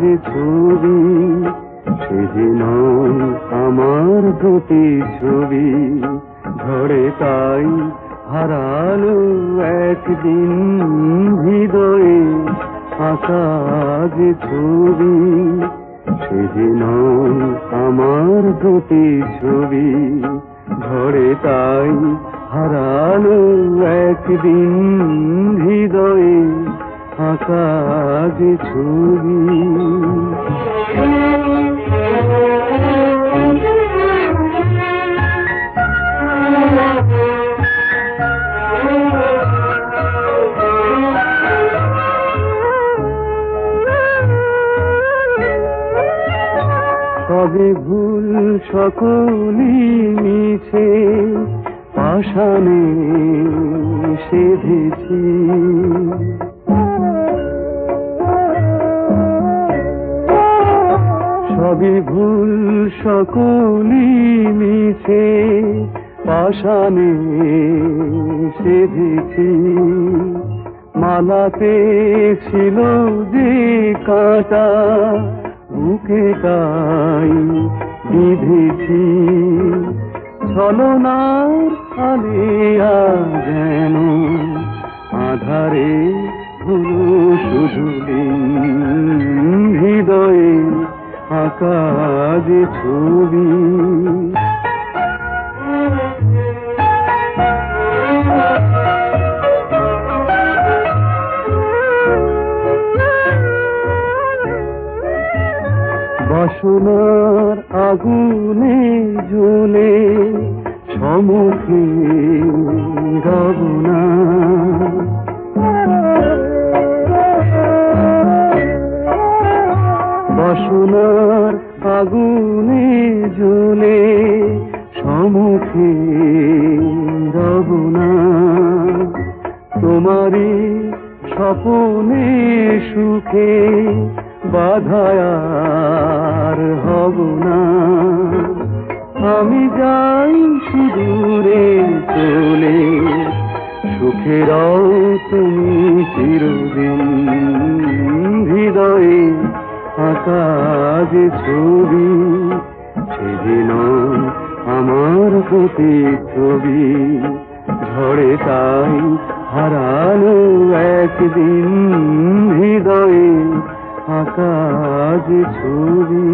যে ছবি, সে যে নয় আমার দুটি ছবি। ঝড়ে তাই হারালো একদিন হৃদয়ে আঁকা যে ছবি, সে যে নয় আমার দুটি ছবি। ঝড়ে তাই হারালো একদিন হৃদয়ে আঁকা যে ছবি। সবে ভুল সকলি মিছে পাশানে সেধেছি। সবই ভুল সকলি মিছে পাশানে সেধেছি। মালাতে ছিল যে কাঁটা, বুকে তাই বিধেছি। ছলনার আলিয়া যে ছবি। বাসনার আগুনে জ্বলে সমুখে রবনা তোমারই স্বপনে সুখে বাধায়ার হব না। আমি যাই সুদূরে চলে, সুখেরাও তুমি চিরদিন হৃদয়ে আঁকা যে ছবি সেদিন আমার প্রতি ছবি। ঝড়ে তাই হারানো একদিন হৃদয়ে আকাশ ছবি।